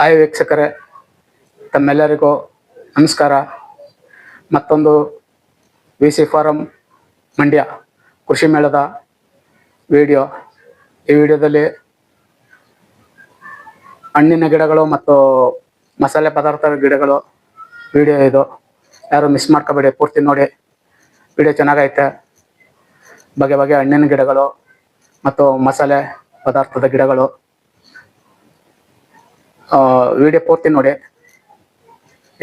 Hi ವೀಕ್ಷಕರೇ ತಮ್ಮೆಲ್ಲರಿಗೂ ನಮಸ್ಕಾರ. ಮತ್ತೊಂದು ವಿ ಸಿ ಫಾರಂ ಮಂಡ್ಯ ಕೃಷಿ ಮೇಳದ ವಿಡಿಯೋ. ಈ ವಿಡಿಯೋದಲ್ಲಿ ಹಣ್ಣಿನ ಗಿಡಗಳು ಮತ್ತು ಮಸಾಲೆ ಪದಾರ್ಥದ ಗಿಡಗಳು ವಿಡಿಯೋ ಇದು. ಯಾರು ಮಿಸ್ ಮಾಡ್ಕೋಬೇಡಿ, ಪೂರ್ತಿ ನೋಡಿ. ವಿಡಿಯೋ ಚೆನ್ನಾಗೈತೆ. ಬಗೆ ಬಗೆ ಹಣ್ಣಿನ ಗಿಡಗಳು ಮತ್ತು ಮಸಾಲೆ ಪದಾರ್ಥದ ಗಿಡಗಳು. ವಿಡಿಯೋ ಪೂರ್ತಿ ನೋಡಿ.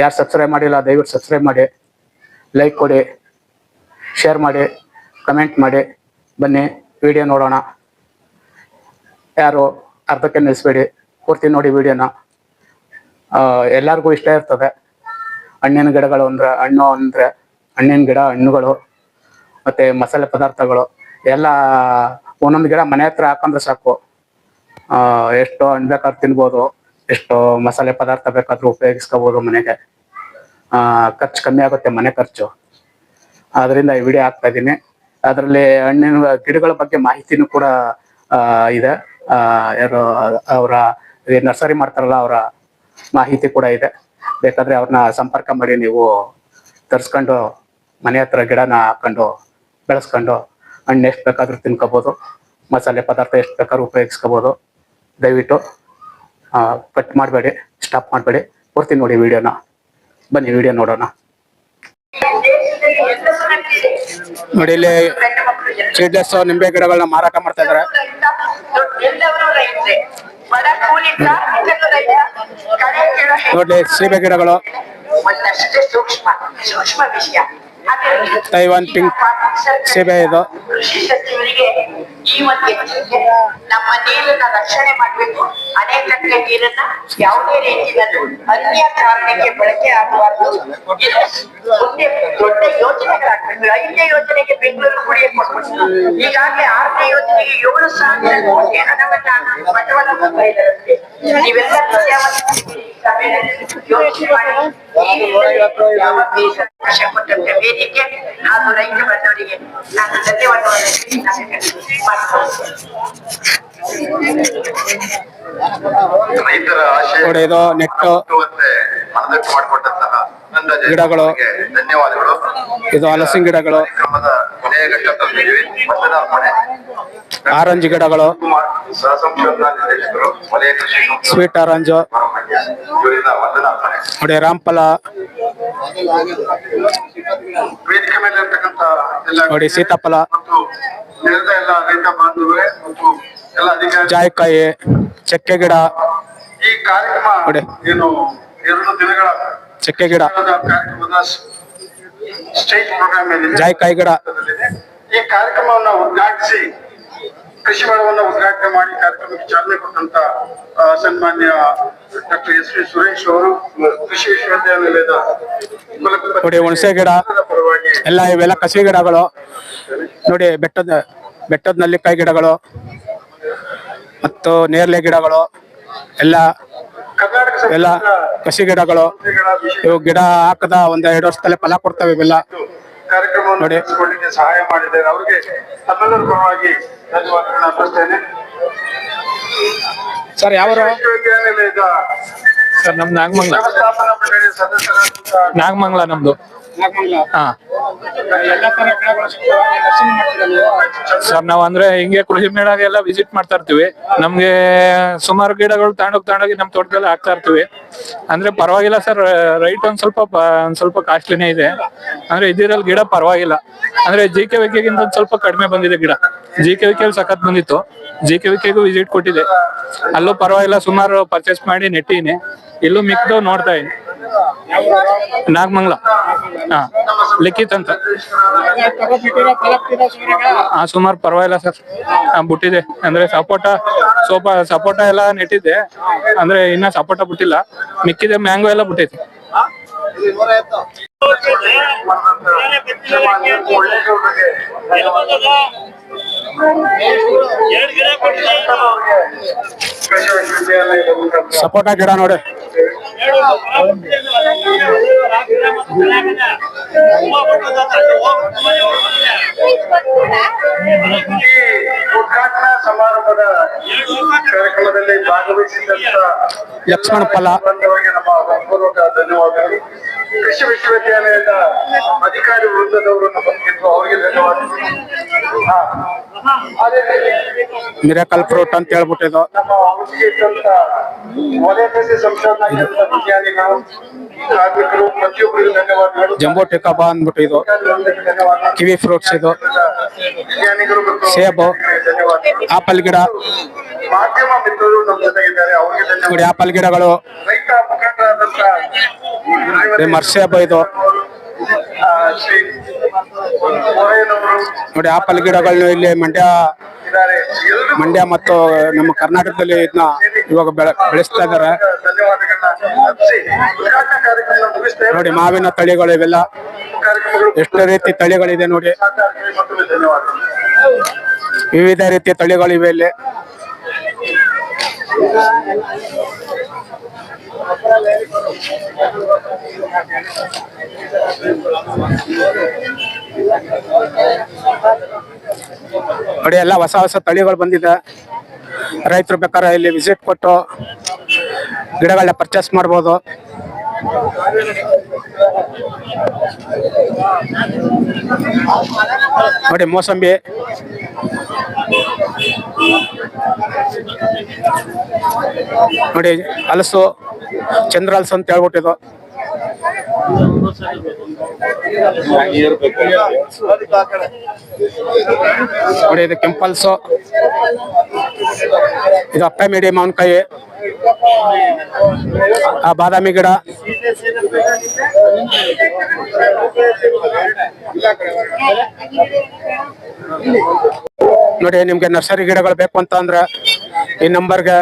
ಯಾರು ಸಬ್ಸ್ಕ್ರೈಬ್ ಮಾಡಿಲ್ಲ, ದಯವಿಟ್ಟು ಸಬ್ಸ್ಕ್ರೈಬ್ ಮಾಡಿ. ಲೈಕ್ ಕೊಡಿ ಶೇರ್ ಮಾಡಿ ಕಮೆಂಟ್ ಮಾಡಿ. ಬನ್ನಿ ವಿಡಿಯೋ ನೋಡೋಣ. ಯಾರು ಅರ್ಧಕ್ಕೆ ನಿಲ್ಲಿಸ್ಬೇಡಿ ಪೂರ್ತಿ ನೋಡಿ ವಿಡಿಯೋನ ಎಲ್ಲರಿಗೂ ಇಷ್ಟ ಇರ್ತದೆ. ಹಣ್ಣಿನ ಗಿಡಗಳು ಅಂದರೆ ಹಣ್ಣು ಅಂದರೆ ಹಣ್ಣಿನ ಗಿಡ, ಹಣ್ಣುಗಳು, ಮತ್ತು ಮಸಾಲೆ ಪದಾರ್ಥಗಳು, ಎಲ್ಲ ಒಂದೊಂದು ಗಿಡ ಮನೆ ಹತ್ರ ಹಾಕೊಂಡ್ರೆ ಸಾಕು. ಎಷ್ಟೋ ಹಣ್ಣು ಬೇಕಾದ್ರೂ ತಿನ್ಬೋದು. ಎಷ್ಟು ಮಸಾಲೆ ಪದಾರ್ಥ ಬೇಕಾದ್ರೂ ಉಪಯೋಗಿಸ್ಕೋಬಹುದು ಮನೆಗೆ. ಖರ್ಚು ಕಮ್ಮಿ ಆಗುತ್ತೆ ಮನೆ ಖರ್ಚು. ಅದರಿಂದ ಈ ವಿಡಿಯೋ ಹಾಕ್ತಾ ಇದ್ದೀನಿ. ಅದರಲ್ಲಿ ಹಣ್ಣಿನ ಗಿಡಗಳ ಬಗ್ಗೆ ಮಾಹಿತಿನೂ ಕೂಡ ಇದೆ. ಯಾರು, ಅವರ ನರ್ಸರಿ ಮಾಡ್ತಾರಲ್ಲ ಅವರ ಮಾಹಿತಿ ಕೂಡ ಇದೆ. ಬೇಕಾದ್ರೆ ಅವ್ರನ್ನ ಸಂಪರ್ಕ ಮಾಡಿ ನೀವು ತರಿಸ್ಕೊಂಡು ಮನೆ ಹತ್ರ ಗಿಡನ ಹಾಕೊಂಡು ಬೆಳೆಸ್ಕೊಂಡು ಹಣ್ಣು ಎಷ್ಟು ಬೇಕಾದ್ರೂ ತಿನ್ಕೋಬೋದು. ಮಸಾಲೆ ಪದಾರ್ಥ ಎಷ್ಟು ಬೇಕಾದ್ರೂ ಉಪಯೋಗಿಸ್ಕೋಬೋದು. ದಯವಿಟ್ಟು ಕಟ್ ಮಾಡಬೇಡಿ ಸ್ಟಾಪ್ ಮಾಡಬೇಡಿ. ಬರ್ತೀನಿ ನೋಡಿ ವಿಡಿಯೋನ. ಬನ್ನಿ ವಿಡಿಯೋ ನೋಡೋಣ. ನೋಡಿ ಇಲ್ಲಿ ಸೀಡ್ಲೆಸ್ ನಿಂಬೆ ಗಿಡಗಳನ್ನ ಮಾರಾಟ ಮಾಡ್ತಾ ಇದಾರೆ. ನೋಡ್ಲಿ ನೋಡಿ ಸೀಬೆ ಗಿಡಗಳು. ಒಂದಷ್ಟೇ ಸೂಕ್ಷ್ಮ ಸೂಕ್ಷ್ಮ ವಿಷಯ ಅದೇ ತೈವಾನ್ ಪಿಂಕ್ ಸೀಬೆ ಇದು. ಎಚ್ಚರಿಕೆ ನಮ್ಮ ನೀರನ್ನ ರಕ್ಷಣೆ ಮಾಡಬೇಕು. ಅಣೆಕಟ್ಟೆ ನೀರನ್ನ ಯಾವುದೇ ರೀತಿಯಲ್ಲೂ ಅನ್ಯ ಕಾರಣಕ್ಕೆ ಬಳಕೆ ಆಗಬಾರ್ದು. ಮುಂದೆ ದೊಡ್ಡ ಯೋಜನೆಗಳಾಗ್ಬೇಕು ಐದನೇ ಯೋಜನೆಗೆ ಬೆಂಗಳೂರು ಕುಡಿಯ ಕೊಟ್ಬಿಟ್ಟು. ಈಗಾಗಲೇ ಆರನೇ ಯೋಜನೆಗೆ ಏಳು ಸಾವಿರ ಕೋಟಿ ಹಣವನ್ನ ಬಂಡವಾಳ ಹಾಕ್ತಾ ಇದ್ದಾರಂತೆ. ನೀವೆಲ್ಲ ಯೋಚನೆ ಮಾಡಿ. ಅವಕಾಶ ಕೊಟ್ಟಂತೆ. ವೇದಿಕೆ ಹಾಗೂ ರೈತ ಬಂದವರಿಗೆ ನಾನು ಧನ್ಯವಾದಗಳನ್ನು ಇದು ನೆಟ್ಟು ಮಾಡಿಕೊಟ್ಟಂತಹ ಗಿಡಗಳು. ಧನ್ಯವಾದಗಳು. ಇದು ಹಲಸಿನ ಗಿಡಗಳು. ಆರೆಂಜ್ ಗಿಡಗಳು, ಸ್ವೀಟ್ ಆರೆಂಜು, ನೋಡಿ ರಾಮ್ಫಲ ನೋಡಿ ಸೀತಾಫಲ, ಜಾಯಿಕಾಯಿ, ಚಕ್ಕೆ ಗಿಡ, ನೋಡಿ. ಚಕ್ಕೆ ಗಿಡ, ಜಾಯಿಕಾಯಿ ಗಿಡ ಈ ಕಾರ್ಯಕ್ರಮವನ್ನು ಉದ್ಘಾಟಿಸಿ ಕೃಷಿ ಮೇಳವನ್ನು ಉದ್ಘಾಟನೆ ಮಾಡಿ ಕಾರ್ಯಕ್ರಮಕ್ಕೆ ಚಾಲನೆ ಕೊಟ್ಟಂತ ಸನ್ಮಾನ್ಯ ಡಾಕ್ಟರ್ ಎಸ್ ವಿ ಸುರೇಶ್ ಅವರು ಕೃಷಿ ವಿಶ್ವವಿದ್ಯಾನಿಲಯದ ನೋಡಿ ಹುಣಸೆ ಗಿಡ ಎಲ್ಲ ಇವೆಲ್ಲ ಕಸಿ ಗಿಡಗಳು. ನೋಡಿ ಬೆಟ್ಟದ ಬೆಟ್ಟದ ನಲ್ಲಿಕಾಯಿ ಗಿಡಗಳು ಮತ್ತು ನೇರಳೆ ಗಿಡಗಳು ಎಲ್ಲ ಎಲ್ಲ ಕಸಿ ಗಿಡಗಳು. ಇವು ಗಿಡ ಹಾಕದ ಒಂದ್ ಎರಡು ವರ್ಷದಲ್ಲಿ ಫಲ ಕೊಡ್ತವೆ ಇವೆಲ್ಲ. ಕಾರ್ಯಕ್ರಮವನ್ನು ನೋಡಿ. ನಡೆಸಿಕೊಳ್ಳಿಕ್ಕೆ ಸಹಾಯ ಮಾಡಿದ್ದಾರೆ. ಅವರಿಗೆ ತಮ್ಮೆಲ್ಲರ ಪರವಾಗಿ ಧನ್ಯವಾದಗಳನ್ನು ಅರ್ಪಿಸ್ತೇನೆ. ಸರ್ ಯಾವ ವಿಶ್ವವಿದ್ಯಾನಿಲಯದ ಸರ್ ನಮ್ದು ನಾಗಮಂಗ್ಲ. ವ್ಯವಸ್ಥಾಪನಾ ಮಂಡಳಿ ಸದಸ್ಯರಾದಂತಹ ನಾಗಮಂಗ್ಲ ನಮ್ದು. ಹಾ. ಎಲ್ಲ? ಸರ್ ನಾವ್ ಅಂದ್ರೆ ಹಿಂಗೆ ಕೃಷಿ ಮೇಳಗೆಲ್ಲ ವಿಸಿಟ್ ಮಾಡ್ತಾ ಇರ್ತೀವಿ. ನಮ್ಗೆ ಸುಮಾರು ಗಿಡಗಳು ತಾಂಡೋಗ್ ತಾಂಡೋಗಿ ನಮ್ ತೋಟದಲ್ಲಿ ಹಾಕ್ತಾ ಇರ್ತೀವಿ. ಅಂದ್ರೆ ಪರವಾಗಿಲ್ಲ ಸರ್ ರೈಟ್ ಒಂದ್ ಸ್ವಲ್ಪ ಒಂದ್ ಸ್ವಲ್ಪ ಕಾಸ್ಟ್ಲಿನೇ ಇದೆ. ಅಂದ್ರೆ ಇದಿರಲ್ಲಿ ಗಿಡ ಪರವಾಗಿಲ್ಲ. ಅಂದ್ರೆ ಜಿ ಕೆ ವಿಕೆಗಿಂತ ಒಂದ್ ಸ್ವಲ್ಪ ಕಡಿಮೆ ಬಂದಿದೆ ಗಿಡ. ಜಿ ಕೆ ವಿಕೆಲ್ ಸಖತ್ ಬಂದಿತ್ತು. ಜಿ ಕೆ ವಿಕೆಗೂ ವಿಸಿಟ್ ಕೊಟ್ಟಿದೆ. ಅಲ್ಲೂ ಪರವಾಗಿಲ್ಲ ಸುಮಾರು ಪರ್ಚೇಸ್ ಮಾಡಿ ನೆಟ್ಟಿನಿ ಇಲ್ಲೂ ಮಿಕ್ದು ನೋಡ್ತಾ ಇದೀನಿ ನಾಗಮಂಗ್ಲ. ಹಾ. ಲಿಖಿತ್ ಅಂತ? ಹಾ ಸುಮಾರು ಪರವಾಗಿಲ್ಲ ಸರ್. ಬಿಟ್ಟಿದೆ. ಅಂದ್ರೆ ಸಪೋಟ ಸೋಪ ಸಪೋಟ ಎಲ್ಲ ನೆಟ್ಟಿದ್ದೆ. ಅಂದ್ರೆ ಇನ್ನ ಸಪೋಟ ಬಿಟ್ಟಿಲ್ಲ. ಮಿಕ್ಕಿದೆ ಮ್ಯಾಂಗೋ ಎಲ್ಲ ಬಿಟ್ಟೈತೆ. ಸಪೋಟ ಗಿಡ ನೋಡಿ. ಉದ್ಘಾಟನಾ ಸಮಾರಂಭದ ಕಾರ್ಯಕ್ರಮದಲ್ಲಿ ಭಾಗವಹಿಸಿದಂತ ಲಕ್ಷ್ಮಣ ಫಲ. ನಮ್ಮ ಧನ್ಯವಾದಗಳು ಕೃಷಿ ವಿಶ್ವವಿದ್ಯಾಲಯದ ಅಧಿಕಾರಿ ವೃಂದದವರನ್ನು ಬಂದಿದ್ರು ಅವರಿಗೆ ಧನ್ಯವಾದಗಳು. ಅದೇ ಮಿರಾಕಲ್ ಫ್ರೂಟ್ ಅಂತ ಹೇಳ್ಬಿಟ್ಟಿದ್ದು. ನಮ್ಮ ಔಷಧಿ ಇದ್ದಂತ ವಲಯ ಕೃಷಿ ಸಂಶೋಧನಾ ಕೇಂದ್ರದ ವಿಜ್ಞಾನಿಗಳು ಕಾರ್ಮಿಕರು ಪ್ರತಿಯೊಬ್ಬರಿಗೂ ಧನ್ಯವಾದಗಳು. ಜಂಬೋ ಟಿಕಾಬಾ ಅಂದ್ಬಿಟ್ಟು ಇದು ಕಿವಿ ಫ್ರೂಟ್ಸ್ ಇದು. ವಿಜ್ಞಾನಿಗಳು ಮತ್ತು ಸೇಬು. ಆಪಲ್ ಗಿಡ. ಮಾಧ್ಯಮ ಮಿತ್ರರು ನಮ್ಮ ಜೊತೆಗಿದ್ದಾರೆ ಅವರಿಗೆ ಧನ್ಯವಾದ ಆಪಲ್ ಗಿಡಗಳು. ರೈತ ಮುಖಂಡರಾದಂತ ಶ್ರೀಮತಿ ಮರ್ಸಿ ಇದು. ನೋಡಿ ಆಪಲ್ ಗಿಡಗಳನ್ನು ಇಲ್ಲಿ ಮಂಡ್ಯ ಮಂಡ್ಯ ಮತ್ತು ನಮ್ಮ ಕರ್ನಾಟಕದಲ್ಲಿ ಇದನ್ನ ಇವಾಗ ಬೆಳೆ, ಬೆಳೆಸ್ತಾ ಇದ್ದಾರೆ ನೋಡಿ, ಮಾವಿನ ತಳಿಗಳು ಇವೆಲ್ಲ. ಎಷ್ಟು ರೀತಿ ತಳಿಗಳಿದೆ ನೋಡಿ. ವಿವಿಧ ರೀತಿಯ ತಳಿಗಳಿವೆ ಇಲ್ಲಿ. ನೋಡಿ ಎಲ್ಲ ಹೊಸ ಹೊಸ ತಳಿಗಳು ಬಂದಿದೆ. ರೈತರು ಬೇಕಾದ್ರೆ ಇಲ್ಲಿ ವಿಸಿಟ್ ಕೊಟ್ಟು ಗಿಡಗಳನ್ನ ಪರ್ಚೇಸ್ ಮಾಡ್ಬೋದು. ನೋಡಿ ಮೋಸಂಬಿ. ನೋಡಿ ಹಲಸು ಚಂದ್ರ ಹಲಸು ಅಂತ ಹೇಳ್ಬಿಟ್ಟಿದ್ದು. ನೋಡಿ, ಇದು ಕೆಂಪಲ್ಸು. ಇದು ಅಪ್ಪ ಮೇಡಿ ಮಾವಿನಕಾಯಿ ಆ ಬಾದಾಮಿ ಗಿಡ. ನೋಡಿ, ನಿಮ್ಗೆ ನರ್ಸರಿ ಗಿಡಗಳು ಬೇಕು ಅಂತ ಅಂದ್ರೆ ಈ ನಂಬರ್ಗೆ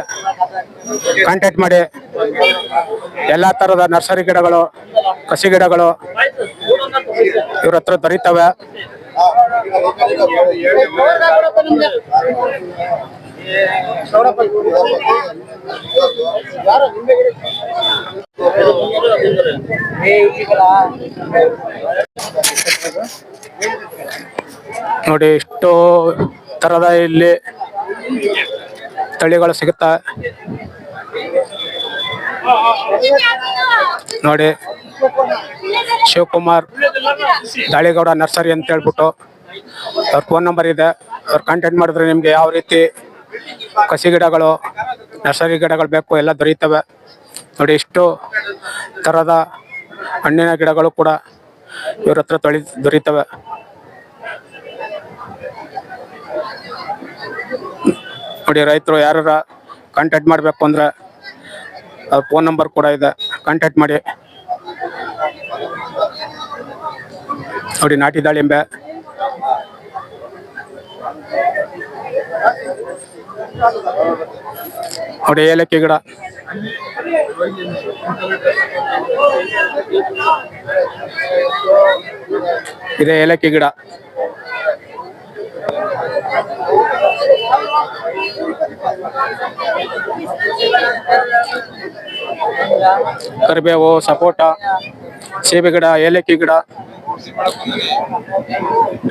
ಕಾಂಟ್ಯಾಕ್ಟ್ ಮಾಡಿ. ಎಲ್ಲ ತರದ ನರ್ಸರಿ ಗಿಡಗಳು, ಕಸಿ ಗಿಡಗಳು ಇವ್ರ ಹತ್ರ ದೊರೀತವೆ. ನೋಡಿ, ಇಷ್ಟು ತರದ ಇಲ್ಲಿ ತಳಿಗಳು ಸಿಗುತ್ತಾ? ನೋಡಿ, ಶಿವಕುಮಾರ್ ದಾಳಿಗೌಡ ನರ್ಸರಿ ಅಂತ ಹೇಳ್ಬಿಟ್ಟು ಅವ್ರ ಫೋನ್ ನಂಬರ್ ಇದೆ. ಅವ್ರ ಕಾಂಟ್ಯಾಕ್ಟ್ ಮಾಡಿದ್ರೆ ನಿಮ್ಗೆ ಯಾವ ರೀತಿ ಕಸಿ ಗಿಡಗಳು, ನರ್ಸರಿ ಗಿಡಗಳು ಬೇಕು ಎಲ್ಲ ದೊರೆಯುತ್ತವೆ ನೋಡಿ, ಇಷ್ಟು ಥರದ ಹಣ್ಣಿನ ಗಿಡಗಳು ಕೂಡ ಇವ್ರ ಹತ್ರ ತೊಳಿ ದೊರೆಯುತ್ತವೆ ನೋಡಿ ರೈತರು ಯಾರ ಕಾಂಟ್ಯಾಕ್ಟ್ ಮಾಡಬೇಕು ಅಂದ್ರೆ ಫೋನ್ ನಂಬರ್ ಕೂಡ ಇದೆ. ಕಾಂಟ್ಯಾಕ್ಟ್ ಮಾಡಿ. ನೋಡಿ, ನಾಟಿ ದಾಳಿಂಬೆ. ನೋಡಿ, ಏಲಕ್ಕಿ ಗಿಡ. ಇದೆ ಏಲಕ್ಕಿ ಗಿಡ. ಕರಿಬೇವು ಸಪೋಟ ಸೇಬೆ ಗಿಡ ಏಲಕ್ಕಿ ಗಿಡ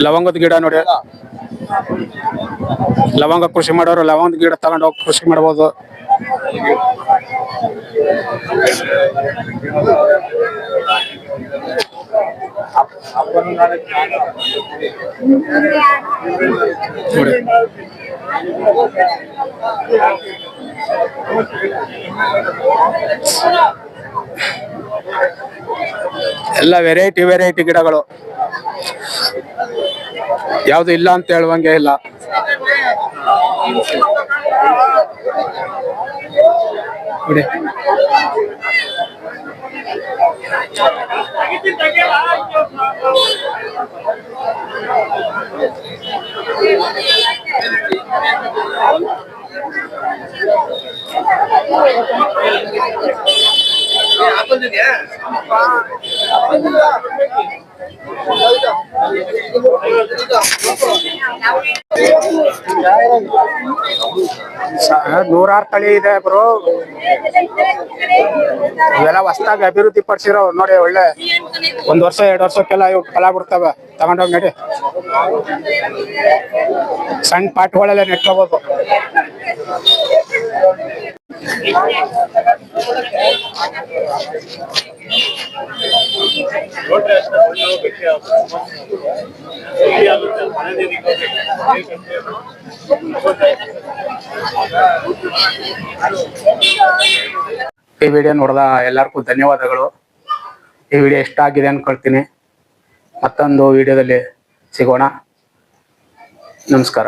ಲವಂಗದ ಗಿಡ ನೋಡಿ. ಲವಂಗ ಕೃಷಿ ಮಾಡೋರು ಲವಂಗದ ಗಿಡ ತಗೊಂಡು ಹೋಗಿ ಕೃಷಿ ಮಾಡ್ಬೋದು. ನೋಡಿ. ಎಲ್ಲ ವೆರೈಟಿ ವೆರೈಟಿ ಗಿಡಗಳು. ಯಾವ್ದು ಇಲ್ಲ ಅಂತ ಹೇಳುವಂಗೆ ಇಲ್ಲ. ಸ- ನೂರಾರು ತಳಿ ಇದೆ ಬ್ರೋ. ಇವೆಲ್ಲ ಹೊಸ್ದಾಗಿ ಅಭಿವೃದ್ಧಿ ಪಡಿಸಿರೋ ನೋಡಿ ಒಳ್ಳೆ ಒಂದ್ ವರ್ಷ, ಎರಡು ವರ್ಷಕ್ಕೆಲ್ಲ ಇವು ಫಲ ಬಿಡ್ತವೆ ತಗೊಂಡೋಗಿ ನಡಿ. ಸಣ್ಣ ಪಾಟ್ಗಳೆಲ್ಲ ನೆಟ್ಕೋಬೋದು. ಈ ವಿಡಿಯೋ ನೋಡ್ದ ಎಲ್ಲರಿಗೂ ಧನ್ಯವಾದಗಳು. ಈ ವಿಡಿಯೋ ಇಷ್ಟ ಆಗಿದೆ ಅನ್ಕೊಳ್ತೀನಿ. ಮತ್ತೊಂದು ವಿಡಿಯೋದಲ್ಲಿ ಸಿಗೋಣ. ನಮಸ್ಕಾರ.